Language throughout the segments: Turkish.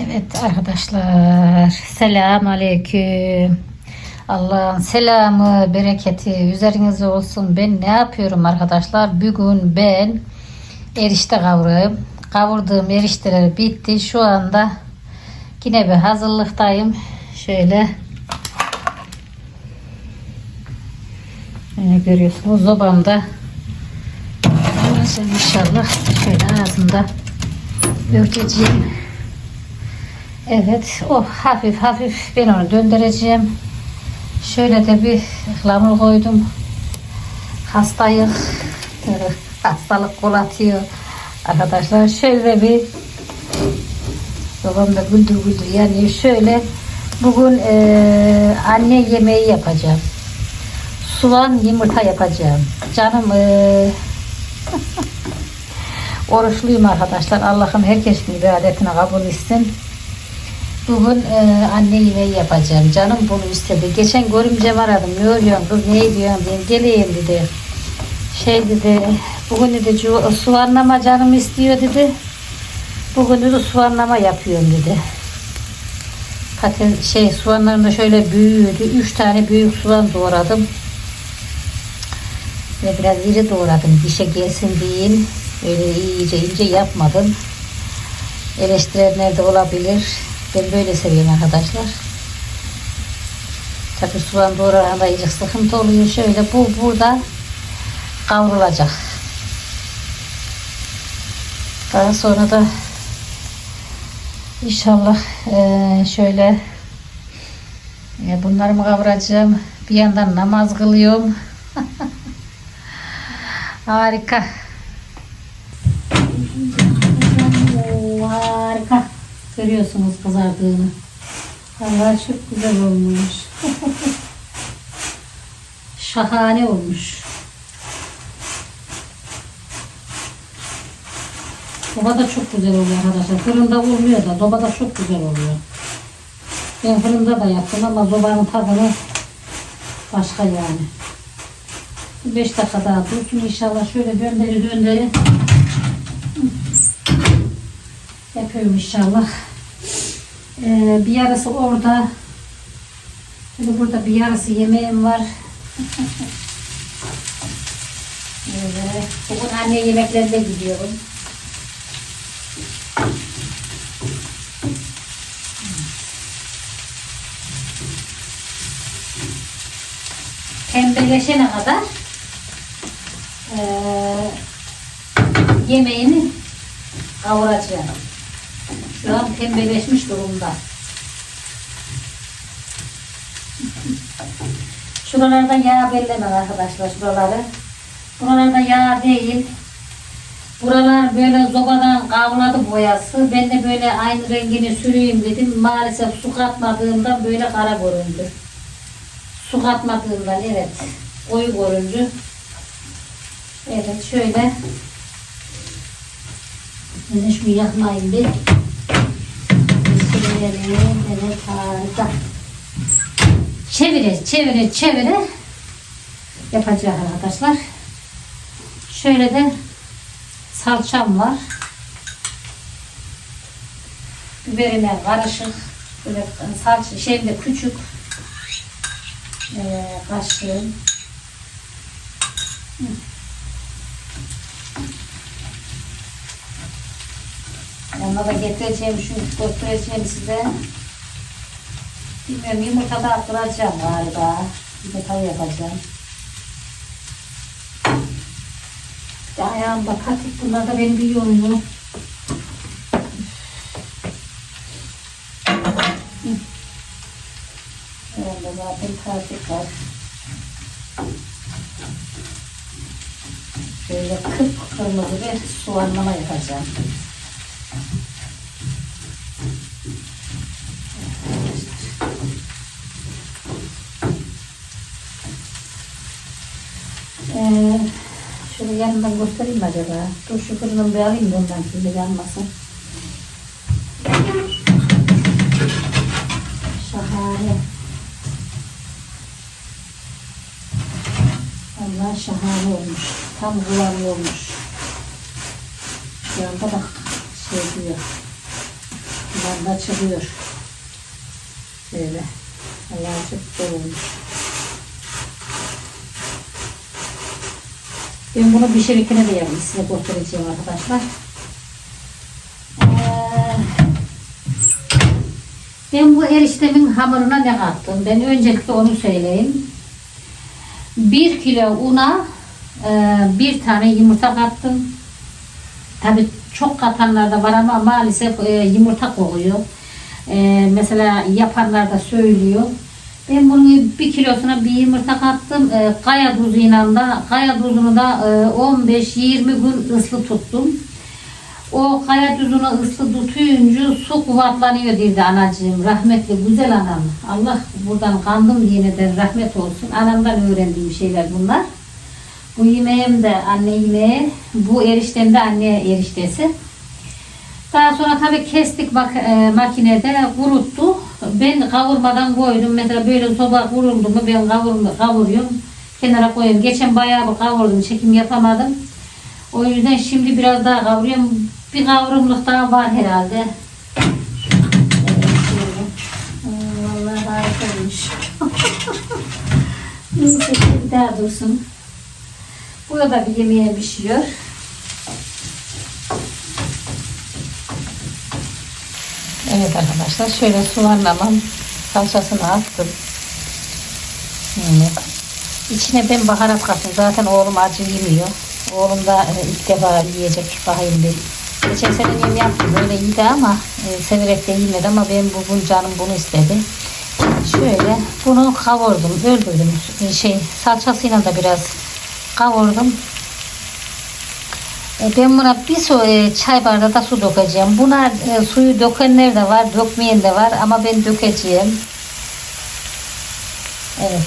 Evet arkadaşlar selam aleyküm. Allah'ın selamı, bereketi üzerinize olsun. Ben ne yapıyorum arkadaşlar? Bugün ben erişte kavuruyorum. Kavurduğum erişteler bitti. Şu anda yine bir hazırlıktayım. Şöyle Yine görüyorsunuz zobamda inşallah şöyle ağzında örteceğim. Evet, o hafif hafif ben onu döndüreceğim. Şöyle de bir ıhlamur koydum. Hastayız. Hastalık kol atıyor. Arkadaşlar şöyle bir babam da güldür güldür yani şöyle bugün eee, anne yemeği yapacağım. Soğan yumurta yapacağım. Canım eee oruçluyum arkadaşlar. Allah'ım herkesin ibadetini kabul etsin. Bugün e, anne yemeği yapacağım. Canım bunu istedi. Geçen görümcem aradım. Ne oluyorsun kız ne ediyorsun dedim. Geleyim dedi. Şey dedi. Bugün dedi soğanlama canım istiyor dedi. Bugün dedi soğanlama yapıyorum dedi. Patates şey soğanlarım şöyle büyüdü. Üç tane büyük soğan doğradım. Ve biraz iri doğradım. Dişe gelsin diye. Öyle iyice ince yapmadım. Eleştirenler de olabilir. Ben böyle seviyorum arkadaşlar. Tabi soğan doğrarında iyice sıkıntı oluyor. Şöyle bu burada kavrulacak. Daha sonra da inşallah eee, şöyle e, bunları mı kavuracağım? Bir yandan namaz kılıyorum. Harika. Harika. Görüyorsunuz kızardığını. Allah çok güzel olmuş. Şahane olmuş. Doba da çok güzel oluyor arkadaşlar. Fırında olmuyor da doba da çok güzel oluyor. Ben fırında da yaptım ama zobanın tadını başka yani. 5 dakika daha dursun inşallah şöyle döndürü döndürü yapıyorum inşallah. Ee, bir yarısı orada. Şimdi burada bir yarısı yemeğim var. evet. Bugün anne yemeklerine gidiyorum. Pembeleşene kadar eee yemeğini kavuracağım. Şu an pembeleşmiş durumda. Şuralarda yağ belleme arkadaşlar şuraları. Buralarda yağ değil. Buralar böyle zobadan kavladı boyası. Ben de böyle aynı rengini süreyim dedim. Maalesef su katmadığımdan böyle kara göründü. Su katmadığımdan evet. Koyu göründü. Evet şöyle. Ben şunu yakmayayım bir. Çevire çevire çevire yapacağız arkadaşlar. Şöyle de salçam var. Biberime karışık. Böyle salça şeyimde küçük ee, kaşığım. Hı. Yanına da getireceğim, şunu göstereceğim size. Bilmiyorum yumurta da attıracağım galiba. Yumurta yapacağım. Bir de ayağımda patik bunlar da beni bir yoruyor. Yanımda zaten patik var. Şöyle kıpkırmızı bir soğanlama yapacağım. Ee, şöyle yanından göstereyim acaba? Dur şu fırını bir alayım da ondan şimdi yanmasın. Şahane. Allah şahane olmuş. Tam kıvamlı olmuş. Şu anda bak diyor. Bunlar da çıkıyor. Böyle. Allah çok olmuş. Ben bunu pişirirken de yapayım. Size göstereceğim arkadaşlar. Ee, ben bu eriştemin hamuruna ne kattım? Ben öncelikle onu söyleyeyim. Bir kilo una e, bir tane yumurta kattım. Tabii çok katanlar da var ama maalesef e, yumurta kokuyor. E, mesela yapanlar da söylüyor. Ben bunun bir kilosuna bir yumurta kattım. E, kaya tuzuyla da kaya tuzunu da e, 15-20 gün ıslı tuttum. O kaya tuzunu ıslı tutuyunca su kuvvetlanıyor dedi anacığım. Rahmetli güzel anam. Allah buradan kandım yine de rahmet olsun. Anamdan öğrendiğim şeyler bunlar. Bu yemeğim de anne yemeği. Bu eriştem de anne eriştesi. Daha sonra tabii kestik bak, e, makinede kuruttu. Ben kavurmadan koydum. Mesela böyle soba kuruldu mu ben kavur, kavuruyorum. Kenara koyuyorum. Geçen bayağı bir kavurdum. Çekim yapamadım. O yüzden şimdi biraz daha kavuruyorum. Bir kavrumluk daha var herhalde. Vallahi harika olmuş. Neyse bir daha dursun. Burada bir yemeğe pişiyor. Evet arkadaşlar şöyle soğanlamam salçasını attım. Yani içine ben baharat kattım. Zaten oğlum acı yemiyor. Oğlum da e, ilk defa yiyecek bakayım dedim. Geçen sene yem yaptım böyle iyiydi ama e, severek de yemedi ama ben bugün canım bunu istedi. Şöyle bunu kavurdum, öldürdüm. E, Şey salçasıyla da biraz kavurdum. E, Ben buna bir su e, çay bardağı da su dökeceğim. Buna e, suyu dökenler de var, dökmeyen de var ama ben dökeceğim. Evet.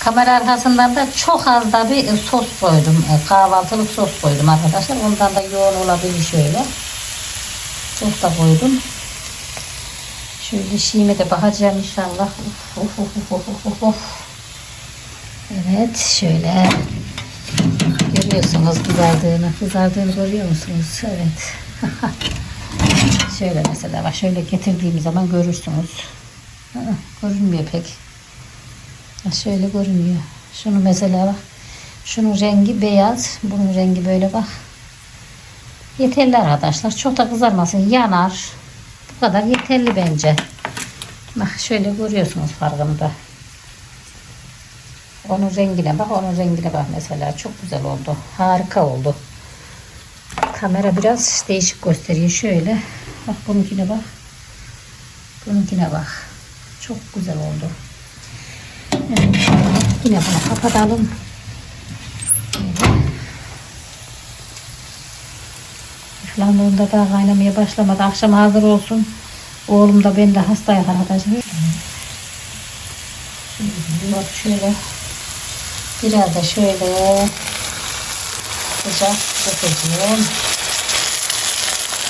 Kamera arkasından da çok az da bir e, sos koydum. E, Kahvaltılık sos koydum arkadaşlar. Ondan da yoğun olabilir şöyle. Çok da koydum. Şöyle şeyime de bakacağım inşallah. Of, of, of, of, of, of. Evet şöyle. Görüyorsunuz kızardığını. Kızardığını görüyor musunuz? Evet. şöyle mesela bak şöyle getirdiğim zaman görürsünüz. Aa, görünmüyor pek. Ha, Şöyle görünüyor. Şunu mesela bak. Şunun rengi beyaz. Bunun rengi böyle bak. Yeterli arkadaşlar. Çok da kızarmasın. Yanar. Bu kadar yeterli bence. Bak şöyle görüyorsunuz farkını da. Onun rengine bak, onun rengine bak mesela. Çok güzel oldu. Harika oldu. Kamera biraz değişik gösteriyor. Şöyle. Bak bununkine bak. Bununkine bak. Çok güzel oldu. Evet, yine bunu kapatalım. İflamlığında daha kaynamaya başlamadı. Akşam hazır olsun. Oğlum da ben de hastayım arkadaşlar. Şimdi bak şöyle biraz da şöyle sıcak dökeceğim.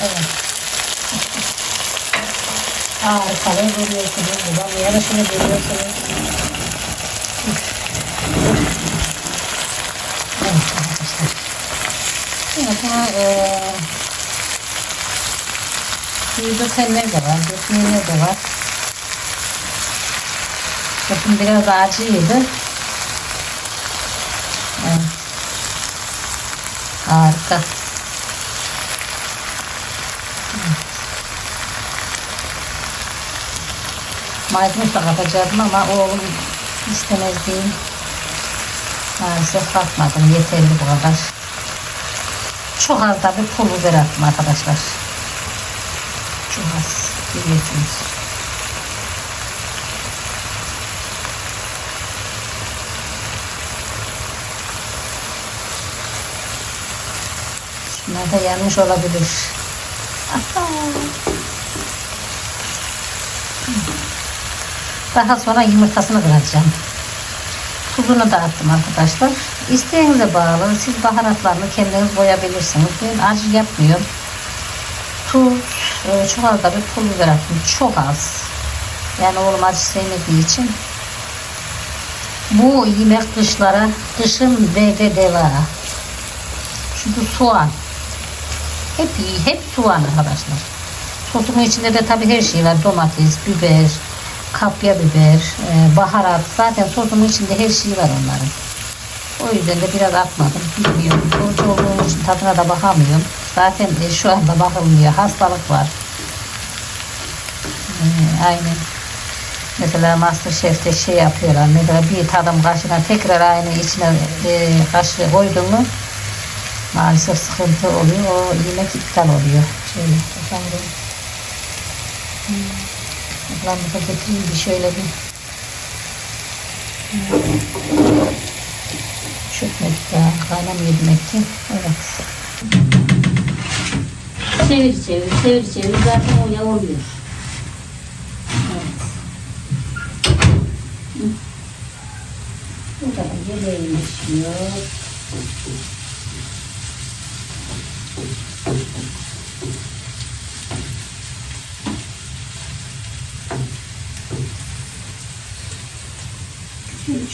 Evet. Harika görüyorsunuz. Buradan yarısını görüyorsunuz. Evet arkadaşlar. Şimdi buna eee suyu dökenler de var, dökmeyenler de var. Bakın biraz acıydı. Evet. Harika. Maydanoz da katacaktım ama oğlum istemez değil. Maalesef katmadım. Yeterli bu kadar. Çok az da bir pul biber attım arkadaşlar. Çok az. Biliyorsunuz. Şunlar da yanmış olabilir. Daha sonra yumurtasını kıracağım. Tuzunu da attım arkadaşlar. İsteğinize bağlı. Siz baharatlarını kendiniz koyabilirsiniz. Ben acı yapmıyorum. Tuz, e, çok az da bir pul biber attım. Çok az. Yani oğlum acı sevmediği için. Bu yemek kışlara, kışın dede deva. Çünkü soğan. Hep iyi, hep soğan arkadaşlar. Sosumun içinde de tabii her şey var. Domates, biber, kapya biber, e, baharat. Zaten sosumun içinde her şey var onların. O yüzden de biraz atmadım. Bilmiyorum. Oruç olduğum için tadına da bakamıyorum. Zaten e, şu anda bakılmıyor. Hastalık var. E, aynen. Mesela Masterchef'te şey yapıyorlar. Mesela bir tadım kaşığına tekrar aynı içine e, kaşığı koydun mu maalesef sıkıntı oluyor. O yemek iptal oluyor. Şöyle bakalım. Hmm. Ablamıza getireyim bir şöyle bir. Çökmek daha kaynamıyor demek ki. Evet. Çevir çevir çevir çevir zaten o yağ oluyor. Evet. Bu da yemeğim pişiyor.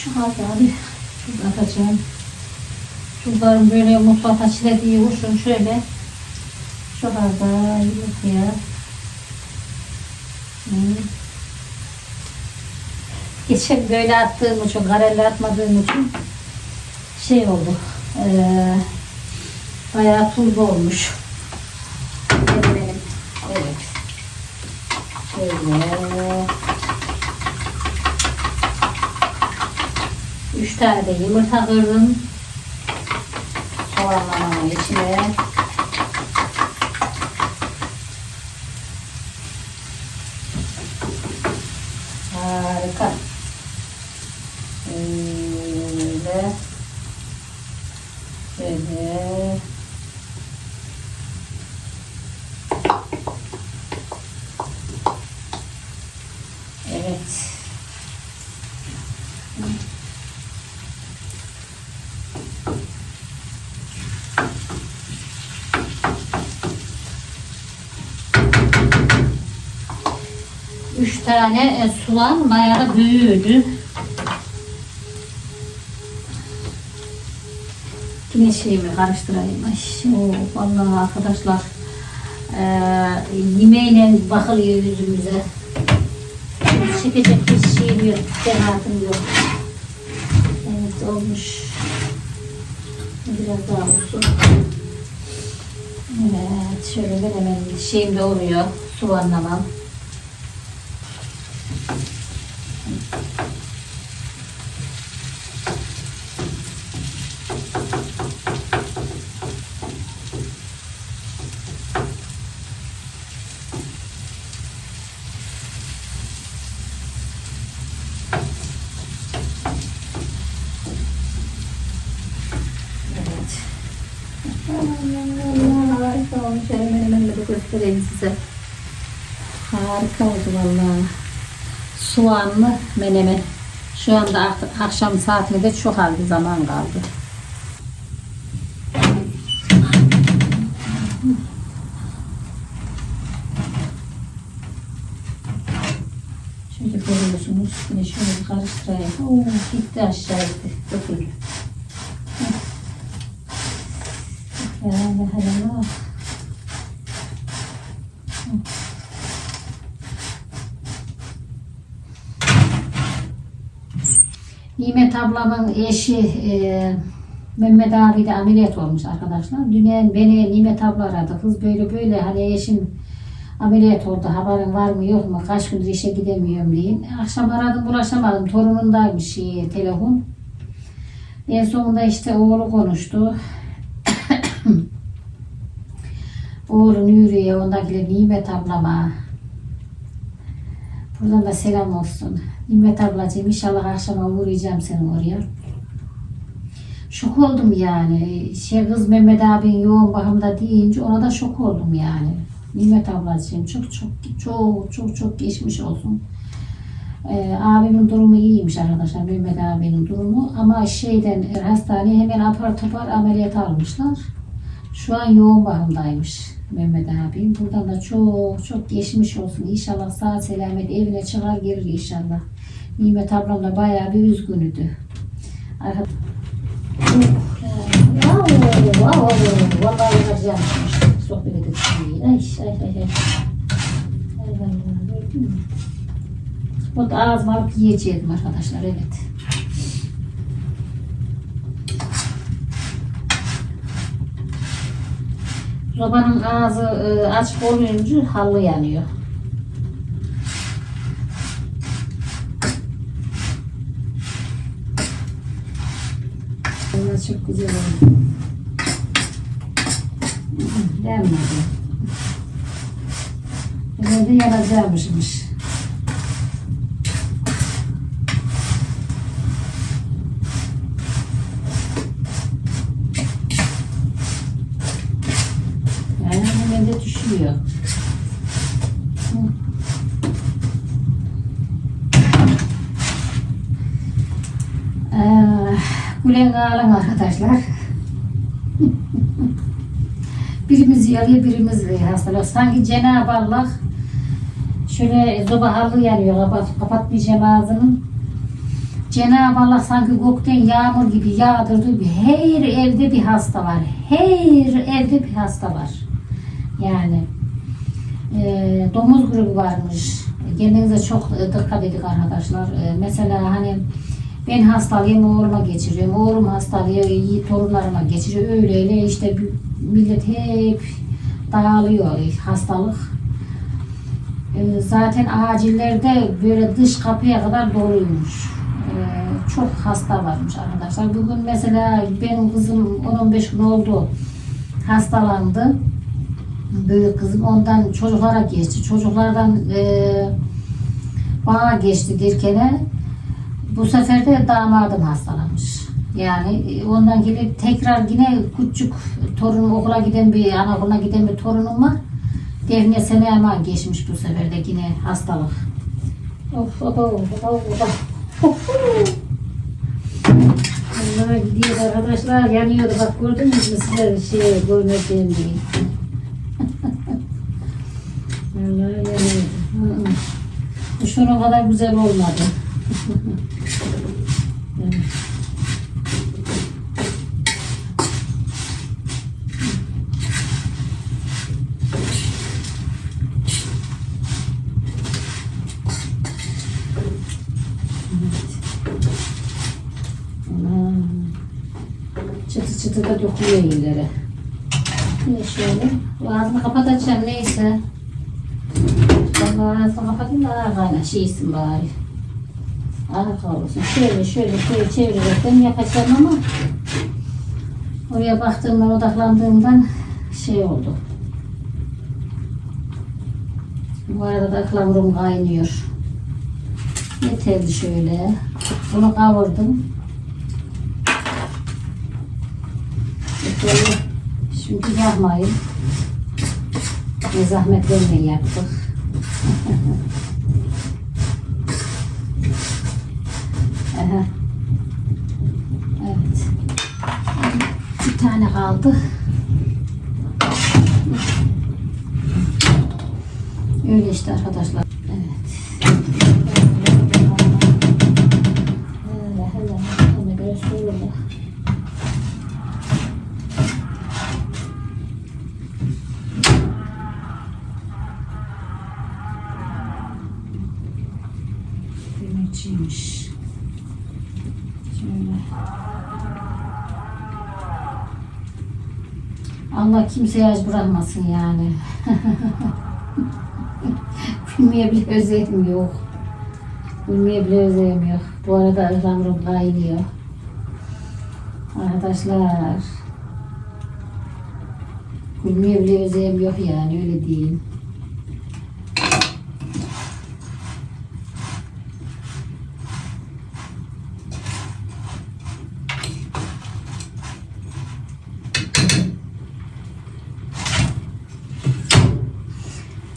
Şu halde abi tuz atacağım. Tuzlarım böyle mutfakta çilediği vursun şöyle. Şu halde yumurtaya. Geçen böyle attığım için, karelle atmadığım için şey oldu. Eee bayağı tuzlu olmuş. 3 tane de yumurta kırdım. Soğanlamanın içine tane e, soğan bayağı büyüdü. Yine şeyimi karıştırayım. Ay, o, vallahi arkadaşlar e, yemeğine bakılıyor yüzümüze. Çekecek bir şeyim yok, cerahatım yok. Evet olmuş. Biraz daha olsun. Evet şöyle hemen şeyim de oluyor. Soğanlamam. Evet. Allah harika olmuş. Hemen hemen de göstereyim size. Harika oldu vallahi. Soğanlı menemen. Şu anda akşam saatine de çok az zaman kaldı. Şöyle görüyorsunuz. Yine şöyle karıştırayım. Oo, gitti aşağı gitti. Döküldü. Yani hala Nimet ablamın eşi e, Mehmet abi de ameliyat olmuş arkadaşlar. Dün beni Nimet abla aradı. Kız böyle böyle hani eşim ameliyat oldu. Haberin var mı yok mu? Kaç gündür işe gidemiyorum deyin. Akşam aradım ulaşamadım. Torunundaymış şey, telefon. En sonunda işte oğlu konuştu. Oğlu Nuriye, ondakiler Nimet ablama. Buradan da selam olsun. Nimet ablacığım inşallah akşama uğrayacağım seni oraya. Şok oldum yani. Şey kız Mehmet abin yoğun bakımda deyince ona da şok oldum yani. Nimet ablacığım çok çok çok çok çok geçmiş olsun. Ee, abimin durumu iyiymiş arkadaşlar Mehmet abinin durumu ama şeyden hastaneye hemen apar topar ameliyat almışlar. Şu an yoğun bakımdaymış Mehmet abim. Buradan da çok çok geçmiş olsun. İnşallah sağ selamet evine çıkar gelir inşallah. Nimet ablam da bayağı bir üzgünüdü. Arkadaşlar. Vallahi yapacağım. Sohbet edip. Ay ay ay ay. O da ağzıma alıp yiyeceğim arkadaşlar evet. Sobanın ağzı e, açık olunca halı yanıyor. Bunlar çok güzel oldu. Gelmedi. De yanacakmışmış. Yani hemen de düşüyor. Hı. Ee, Gülen ağlam arkadaşlar. birimiz yarıyor, birimiz hastalık. Sanki Cenab-ı Allah şöyle zoba halı yanıyor, kapat, kapatmayacağım ağzını. Cenab-ı Allah sanki gökten yağmur gibi yağdırdı. Her evde bir hasta var. Her evde bir hasta var. Yani e, domuz grubu varmış. Kendinize çok dikkat edin arkadaşlar. E, mesela hani ben hastalıyım oğluma geçiriyorum. Oğlum hastalıyor iyi torunlarıma geçiriyor. Öyle öyle işte millet hep dağılıyor hastalık. E, zaten acillerde böyle dış kapıya kadar doluymuş. E, çok hasta varmış arkadaşlar. Bugün mesela benim kızım 10-15 gün oldu hastalandı büyük kızım ondan çocuklara geçti. Çocuklardan e, bana geçti derkene bu sefer de damadım hastalanmış. Yani e, ondan gelip tekrar yine küçük torunum okula giden bir anaokuluna giden bir torunum var. Defne Senema geçmiş bu sefer de yine hastalık. Of oba oba oba. Allah gidiyor arkadaşlar yanıyordu bak gördünüz mü size şey görmediğim gibi. Vallahi yanıyordu. Şunun kadar güzel olmadı. Çıtı çıtı da dokuyor yerlere. Ne şöyle. Ağzını kapatacağım neyse. Ben ağzını kapatayım da ağır kaynar şeysin bari. Ağır kavrulsun. Şöyle şöyle şöyle çevirerekten yapacağım ama oraya baktığımdan odaklandığımdan şey oldu. Bu arada da ıhlamurum kaynıyor. Yeterli şöyle. Bunu kavurdum. Şöyle şimdi yapmayın. Ne zahmetlerle yaptık. Aha. Evet. Bir tane kaldı. Öyle işte arkadaşlar. Allah kimseye aç bırakmasın yani. Gülmeye bile özlem yok. Gülmeye bile özlem yok. Bu arada ıhlamurum kaynıyor. Arkadaşlar. Gülmeye bile özlem yok yani öyle diyeyim.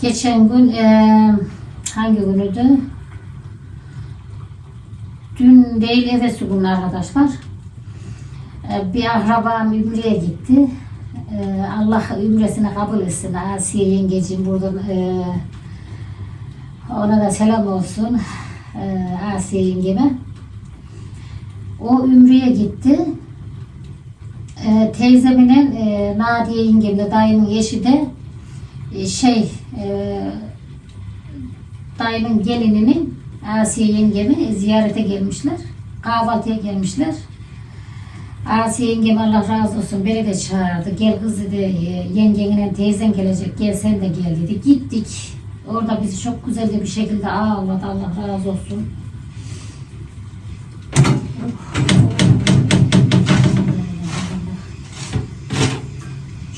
Geçen gün eee, hangi günüydü? Dün değil evvelsi gün arkadaşlar. Eee, bir akrabam Ümre'ye gitti. Eee, Allah Ümre'sini kabul etsin. Asiye yengeciğim buradan eee, ona da selam olsun. Eee, Asiye yengeme. O Ümre'ye gitti. Eee teyzemin eee Nadiye yengemle dayımın eşi de e, şey e, dayımın gelininin Asiye yengemi ziyarete gelmişler. Kahvaltıya gelmişler. Asiye yengem Allah razı olsun beni de çağırdı. Gel kız dedi e, yengenle teyzen gelecek gel sen de gel dedi. Gittik. Orada bizi çok güzel bir şekilde ağırladı. Allah razı olsun.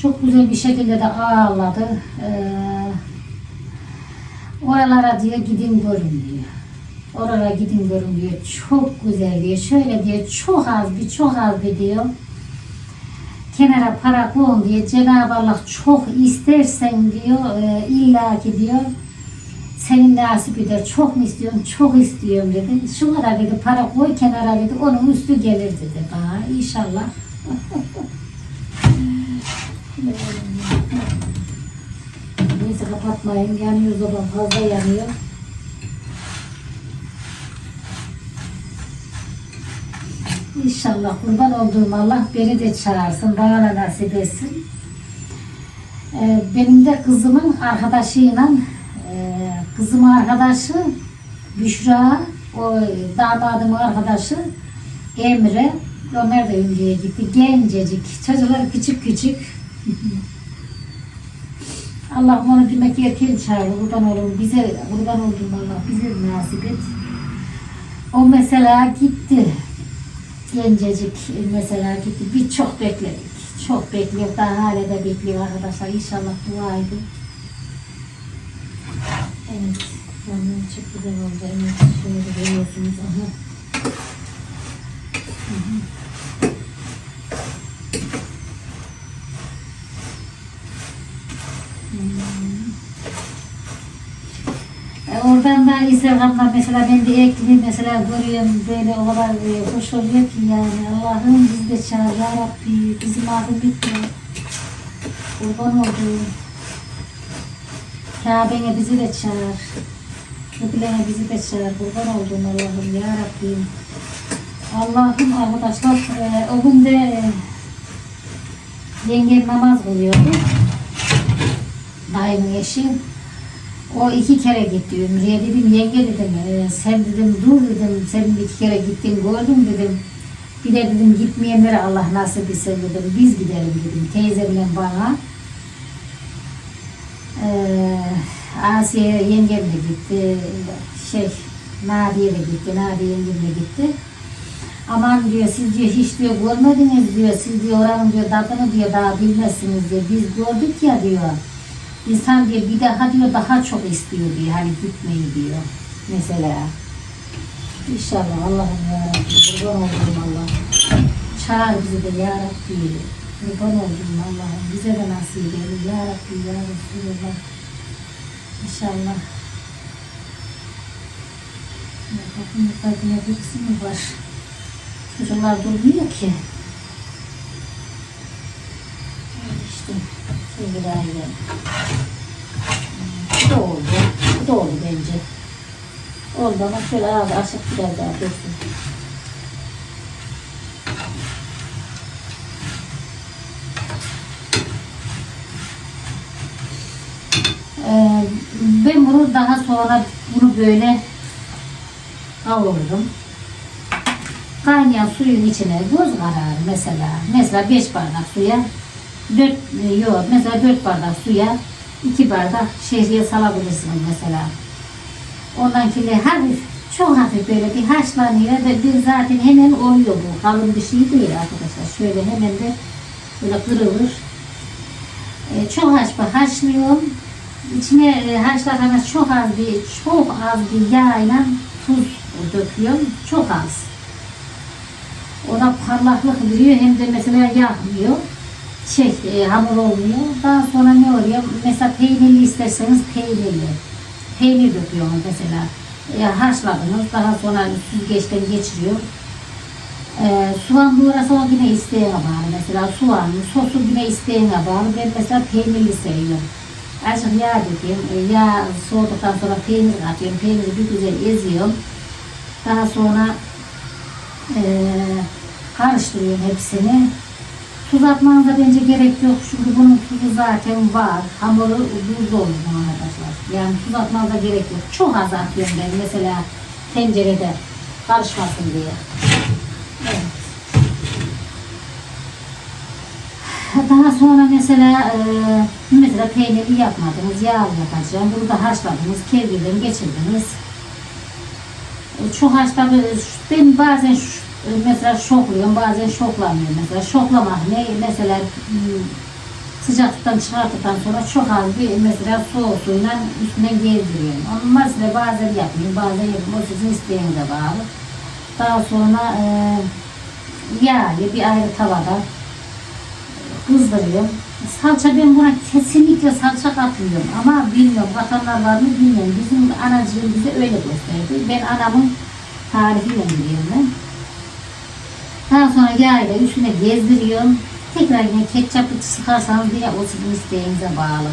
Çok güzel bir şekilde de ağırladı. Ee, oralara diyor gidin görün diyor. Oralara gidin görün diyor. Çok güzel diyor. Şöyle diyor çok az bir çok az bir diyor. Kenara para koyun diye Cenab-ı Allah çok istersen diyor e, illaki diyor senin nasip eder. Çok mu istiyorsun? Çok istiyorum dedi. Şu kadar dedi para koy kenara dedi. Onun üstü gelir dedi. Bana inşallah. Neyse kapatmayın. Yanıyor zaman fazla yanıyor. İnşallah kurban olduğum Allah beni de çağırsın. Bana da nasip etsin. Ee, benim de kızımın arkadaşıyla e, kızımın arkadaşı Büşra o damadımın arkadaşı Emre onlar da Ümre'ye gitti. Gencecik. Çocuklar küçük küçük. Allah onu demek ki erken çağırdı. Buradan oğlum bize, buradan oldum Allah bize nasip et. O mesela gitti. Gencecik mesela gitti. Bir çok bekledik. Çok bekliyor. Daha hala da bekliyor arkadaşlar. İnşallah dua edin. Evet. Yani çok güzel oldu. Evet. Şöyle görüyorsunuz. Aha. E, Oradan da Instagram'da mesela ben de ekli mesela görüyorum böyle o e, hoş oluyor ki yani. Allah'ım bizi de çağır ya Rabbi bizim adım bitme kurban olduğum Kabe'ne bizi de çağır. Kıblene bizi de çağır. Kurban olduğum Allah'ım ya Rabbim Allah'ım arkadaşlar e, o gün de e, yengem namaz kılıyordu. Dayımın eşi o iki kere gitti. Ümre'ye dedim yenge dedim "e, sen dedim dur dedim senin iki kere gittin gördüm dedim. Bir de dedim gitmeyenlere Allah nasip etsin dedim. Biz gidelim dedim. Teyzemle bana ee, Asiye yengem de gitti şey Nadiye de gitti Nadiye yengem de gitti. Aman diyor siz diyor hiç diyor görmediniz diyor. Siz diyor oranın diyor tadını diyor daha bilmezsiniz diyor. Biz gördük ya diyor İnsan diyor bir daha diyor daha çok istiyor diyor hani gitmeyi diyor mesela. İnşallah Allah'ım ya Rabbi kurban olduğum Allah. Çağır bizi de ya Rabbi. Kurban olduğum Allah'ım bize de nasip eyle ya Rabbi ya Resulallah. İnşallah. Bakın yukarıda birisi mi var? Çocuklar durmuyor ki. İşte sevgili ailem. Bu da oldu. Bu da oldu bence. Oldu ama şöyle ağzı açık biraz daha dursun. Ee, ben bunu daha sonra bunu böyle kavurdum. Kaynayan suyun içine göz kararı mesela. Mesela 5 bardak suya 4 yok mesela 4 bardak suya 2 bardak şehriye salabilirsiniz mesela. Ondan şimdi hafif çok hafif böyle bir haşlanıyor ve bir zaten hemen oluyor bu. Kalın bir şey değil arkadaşlar. Şöyle hemen de böyle kırılır. E, çok haş haşlıyorum. İçine e, haşlarken çok az bir çok az bir yağla tuz döküyorum. Çok az. O da parlaklık veriyor hem de mesela yakmıyor. Şey e, hamur olmuyor. Daha sonra ne oluyor? Mesela peynirli isterseniz peynirli. Peynir döküyorum mesela. E, haşladınız. Daha sonra süzgeçten geçiriyor. E, soğan doğrasa o yine isteğine bağlı. Mesela soğanlı, sosu yine isteğine bağlı. Ben mesela peynirli seviyorum. Azıcık yağ döküyorum. E, yağ soğuduktan sonra peynir atıyorum. Peyniri bir güzel eziyorum. Daha sonra e, karıştırıyorum hepsini. Tuz atmanıza bence gerek yok çünkü bunun tuzu zaten var. Hamuru buz olur arkadaşlar. Yani tuz atmanıza gerek yok. Çok az atıyorum ben mesela tencerede karışmasın diye. Evet. Daha sonra mesela e, mesela peyniri yapmadınız, yağ yapacağım. Bunu da haşladınız, kevgirden geçirdiniz. E, çok haşladı. Ben bazen ş- e, mesela şokluyorum, bazen şoklamıyorum. Mesela şoklamak ne? Mesela hmm, sıcak sudan çıkarttıktan sonra çok az bir mesela soğuk suyla üstüne gezdiriyorum. Ama mesela bazen yapmıyorum, bazen yapıyorum. O sizin isteğinize bağlı. Daha sonra e, yağı bir ayrı tavada kızdırıyorum. Salça ben buna kesinlikle salça katmıyorum ama bilmiyorum katanlar var mı bilmiyorum. Bizim anacığım bize öyle gösterdi. Ben anamın tarifiyle biliyorum. Daha sonra yağıyla üstüne gezdiriyorum. Tekrar yine ketçap sıkarsanız yine o sizin isteğinize bağlı.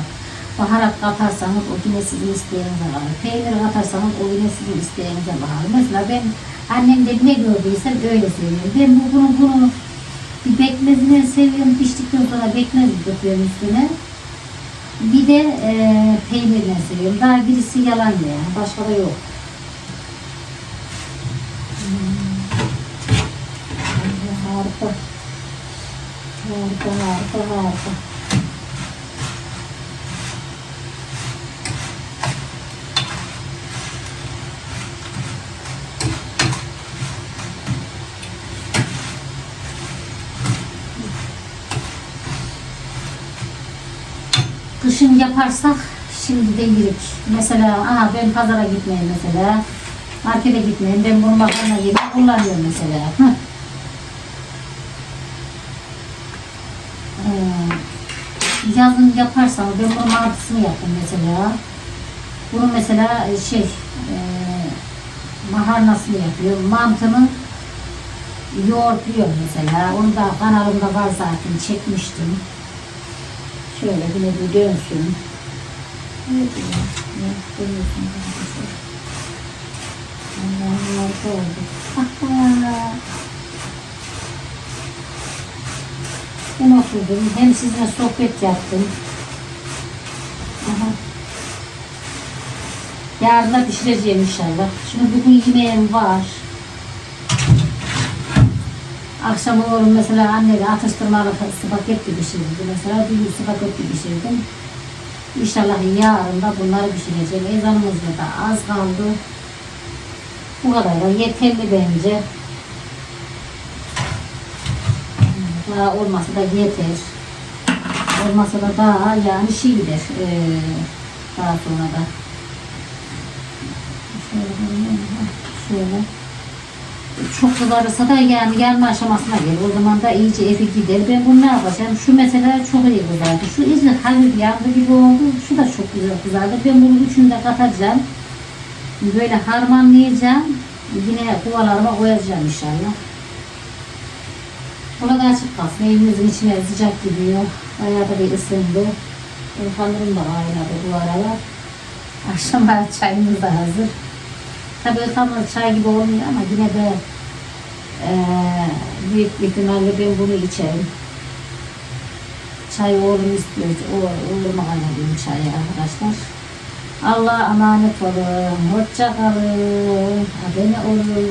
Baharat katarsanız o yine sizin isteğinize bağlı. Peynir katarsanız o yine sizin isteğinize bağlı. Mesela ben annemde ne gördüysem öyle söylüyorum. Ben bu, bunu, bunu bir bekmezini seviyorum. Piştikten sonra bekmez döküyorum üstüne. Bir de e, peynirle seviyorum. Daha birisi yalan ya. Başka da yok. Hmm. Harika. Harika, harika, harika. Kışın yaparsak şimdi de yirik. Mesela aha ben pazara gitmeyeyim mesela. Markete gitmeyeyim. Ben bunu makarna gibi kullanıyorum mesela. Heh. Ee, yazın yaparsam ben bunun mantısını yaptım mesela. Bunu mesela şey e, makarnasını yapıyorum. Mantını yoğurtluyorum mesela. Onu da kanalımda var zaten çekmiştim. Şöyle yine bir dönsün. Evet, evet, Ben oturdum. Hem sizinle sohbet yaptım. Aha. Yarın da pişireceğim inşallah. Şimdi bugün yemeğim var. Akşam oğlum mesela anneyle atıştırmalı spagetti pişirdi. Mesela bir gün spagetti pişirdim. İnşallah yarın da bunları pişireceğim. Ezanımız da az kaldı. Bu kadar da yeterli bence. Daha olmasa da yeter. Olmasa da daha yani şey gider. Ee, daha sonra da. Şöyle, çok kızarırsa da yani yanma aşamasına gelir. O zaman da iyice efi gider. Ben bunu ne yapacağım? Şu mesela çok iyi kızardı. Şu izi hafif yandı gibi oldu. Şu da çok güzel kızardı. Ben bunu üçünü de katacağım. Böyle harmanlayacağım. Yine kuvalarıma koyacağım inşallah. Burada açık kalsın. Elimizin içine sıcak gidiyor. Bayağı da bir ısındı. Hamurum da kaynadı bu aralar. Akşama çayımız da hazır. Tabii tam çay gibi olmuyor ama yine de eee büyük ihtimalle ben bunu içerim. Çay oğlum istiyor. O, oğluma kaynadım çayı arkadaşlar. Allah'a emanet olun. Hoşça kalın. Abone olun.